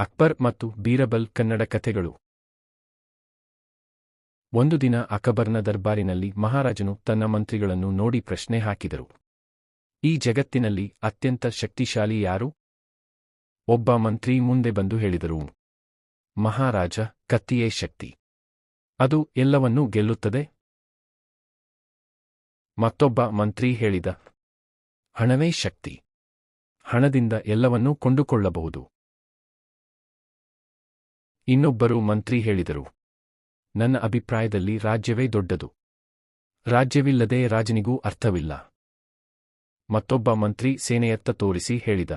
ಅಕ್ಬರ್ ಮತ್ತು ಬೀರಬಲ್ ಕನ್ನಡ ಕಥೆಗಳು. ಒಂದು ದಿನ ಅಕಬರ್ನ ದರ್ಬಾರಿನಲ್ಲಿ ಮಹಾರಾಜನು ತನ್ನ ಮಂತ್ರಿಗಳನ್ನು ನೋಡಿ ಪ್ರಶ್ನೆ ಹಾಕಿದರು. ಈ ಜಗತ್ತಿನಲ್ಲಿ ಅತ್ಯಂತ ಶಕ್ತಿಶಾಲಿ ಯಾರು? ಒಬ್ಬ ಮಂತ್ರಿ ಮುಂದೆ ಬಂದು ಹೇಳಿದರು. ಮಹಾರಾಜ, ಕತ್ತಿಯೇ ಶಕ್ತಿ. ಅದು ಎಲ್ಲವನ್ನೂ ಗೆಲ್ಲುತ್ತದೆ? ಮತ್ತೊಬ್ಬ ಮಂತ್ರಿ ಹೇಳಿದ, ಹಣವೇ ಶಕ್ತಿ. ಹಣದಿಂದ ಎಲ್ಲವನ್ನೂ ಕೊಂಡುಕೊಳ್ಳಬಹುದು. ಇನ್ನೊಬ್ಬರು ಮಂತ್ರಿ ಹೇಳಿದರು, ನನ್ನ ಅಭಿಪ್ರಾಯದಲ್ಲಿ ರಾಜ್ಯವೇ ದೊಡ್ಡದು. ರಾಜ್ಯವಿಲ್ಲದೆ ರಾಜನಿಗೂ ಅರ್ಥವಿಲ್ಲ. ಮತ್ತೊಬ್ಬ ಮಂತ್ರಿ ಸೇನೆಯತ್ತ ತೋರಿಸಿ ಹೇಳಿದ,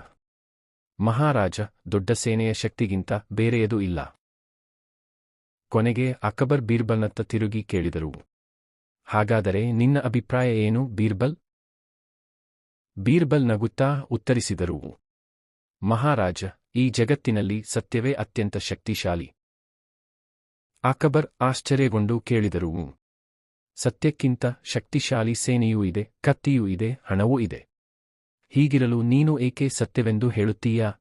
ಮಹಾರಾಜ, ದೊಡ್ಡ ಸೇನೆಯ ಶಕ್ತಿಗಿಂತ ಬೇರೆಯದು ಇಲ್ಲ. ಕೊನೆಗೆ ಅಕಬರ್ ಬೀರ್ಬಲ್ನತ್ತ ತಿರುಗಿ ಕೇಳಿದರು, ಹಾಗಾದರೆ ನಿನ್ನ ಅಭಿಪ್ರಾಯ ಏನು ಬೀರ್ಬಲ್? ಬೀರ್ಬಲ್ ನಗುತ್ತಾ ಉತ್ತರಿಸಿದರು, ಮಹಾರಾಜ ಈ ಜಗತ್ತಿನಲ್ಲಿ ಸತ್ಯವೇ ಅತ್ಯಂತ ಶಕ್ತಿಶಾಲಿ. ಅಕಬರ್ ಆಶ್ಚರ್ಯಗೊಂಡು ಕೇಳಿದರು ಸತ್ಯಕ್ಕಿಂತ ಶಕ್ತಿಶಾಲಿ ಸೇನೆಯೂ ಇದೆ, ಕತ್ತಿಯೂ ಇದೆ, ಹಣವೂ ಇದೆ. ಹೀಗಿರಲು ನೀನು ಏಕೆ ಸತ್ಯವೆಂದು ಹೇಳುತ್ತೀಯಾ?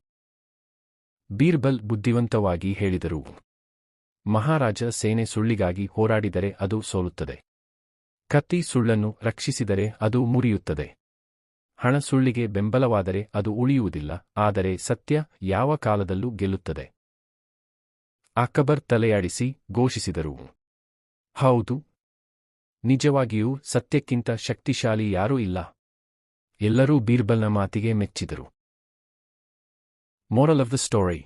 ಬೀರ್ಬಲ್ ಬುದ್ಧಿವಂತವಾಗಿ ಹೇಳಿದರು ಮಹಾರಾಜ ಸೇನೆ ಸುಳ್ಳಿಗಾಗಿ ಹೋರಾಡಿದರೆ ಅದು ಸೋಲುತ್ತದೆ. ಕತ್ತಿ ಸುಳ್ಳನ್ನು ರಕ್ಷಿಸಿದರೆ ಅದು ಮುರಿಯುತ್ತದೆ. ಹಣ ಸುಳ್ಳಿಗೆ ಬೆಂಬಲವಾದರೆ ಅದು ಉಳಿಯುವುದಿಲ್ಲ, ಆದರೆ ಸತ್ಯ ಯಾವ ಕಾಲದಲ್ಲೂ ಗೆಲ್ಲುತ್ತದೆ. ಅಕಬರ್ ತಲೆಯಾಡಿಸಿ ಘೋಷಿಸಿದರು. ಹೌದು, ನಿಜವಾಗಿಯೂ ಸತ್ಯಕ್ಕಿಂತ ಶಕ್ತಿಶಾಲಿ ಯಾರೂ ಇಲ್ಲ. ಎಲ್ಲರೂ ಬೀರ್ಬಲ್ನ ಮಾತಿಗೆ ಮೆಚ್ಚಿದರು. ಮೋರಲ್ ಆಫ್ ದ ಸ್ಟೋರಿ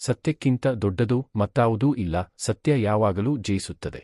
ಸತ್ಯಕ್ಕಿಂತ ದೊಡ್ಡದು ಮತ್ತಾವುದೂ ಇಲ್ಲ, ಸತ್ಯ ಯಾವಾಗಲೂ ಜಯಿಸುತ್ತದೆ.